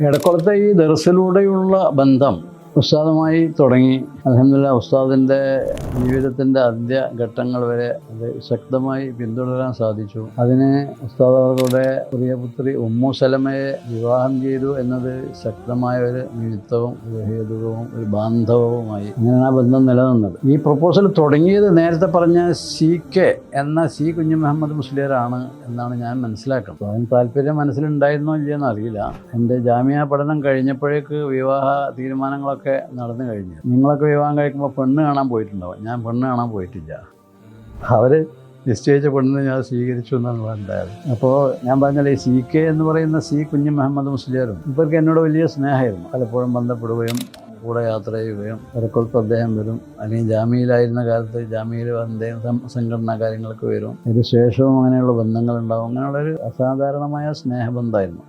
എടക്കുളത്തെ ഈ ദർസിലൂടെയുള്ള ബന്ധം ഉസ്താദുമായി തുടങ്ങി. അലഹമില്ല ഉസ്താദിന്റെ ജീവിതത്തിന്റെ ആദ്യ ഘട്ടങ്ങൾ വരെ അത് ശക്തമായി പിന്തുടരാൻ സാധിച്ചു. അതിന് ഉസ്താദ് അവരുടെ പ്രിയപുത്രി ഉമ്മു സലമയെ വിവാഹം ചെയ്തു എന്നത് ശക്തമായ ഒരു നിമിത്തവും ഒരു ഹേതുകവും ഒരു ബാന്ധവവുമായി അങ്ങനെയാണ് ആ ബന്ധം നിലനിന്നത്. ഈ പ്രപ്പോസൽ തുടങ്ങിയത് നേരത്തെ പറഞ്ഞ സി കെ എന്ന സി കുഞ്ഞു മുഹമ്മദ് മുസ്ലിയറാണ് എന്നാണ് ഞാൻ മനസ്സിലാക്കുന്നത്. അതിന് താല്പര്യം മനസ്സിലുണ്ടായിരുന്നോ ഇല്ലയെന്ന് അറിയില്ല എന്റെ ജാമ്യ പഠനം കഴിഞ്ഞപ്പോഴേക്ക് വിവാഹ തീരുമാനങ്ങളൊക്കെ നടന്നു കഴിഞ്ഞു. നിങ്ങളൊക്കെ വിവാഹം കഴിക്കുമ്പോൾ പെണ്ണ് കാണാൻ പോയിട്ടുണ്ടാവും ഞാൻ പെണ്ണ് കാണാൻ പോയിട്ടില്ല. അവർ നിശ്ചയിച്ച പെണ്ണിനെ ഞാൻ സ്വീകരിച്ചു പറഞ്ഞത്. അപ്പോൾ ഞാൻ പറഞ്ഞല്ലേ സി കെ എന്ന് പറയുന്ന സി കുഞ്ഞു മുഹമ്മദ് മുസ്ലിയാരും ഇവർക്ക് എന്നോട് വലിയ സ്നേഹമായിരുന്നു. പലപ്പോഴും ബന്ധപ്പെടുകയും കൂടെ യാത്ര ചെയ്യുകയും ഇടക്കൊളത്ത് അദ്ദേഹം വരും. അല്ലെങ്കിൽ ജാമ്യയിലായിരുന്ന കാലത്ത് ജാമ്യയിൽ അദ്ദേഹം സംഘടനാ കാര്യങ്ങൾക്ക് വരും. അതിന് ശേഷവും അങ്ങനെയുള്ള ബന്ധങ്ങളുണ്ടാവും. അങ്ങനെയുള്ളൊരു അസാധാരണമായ സ്നേഹബന്ധമായിരുന്നു.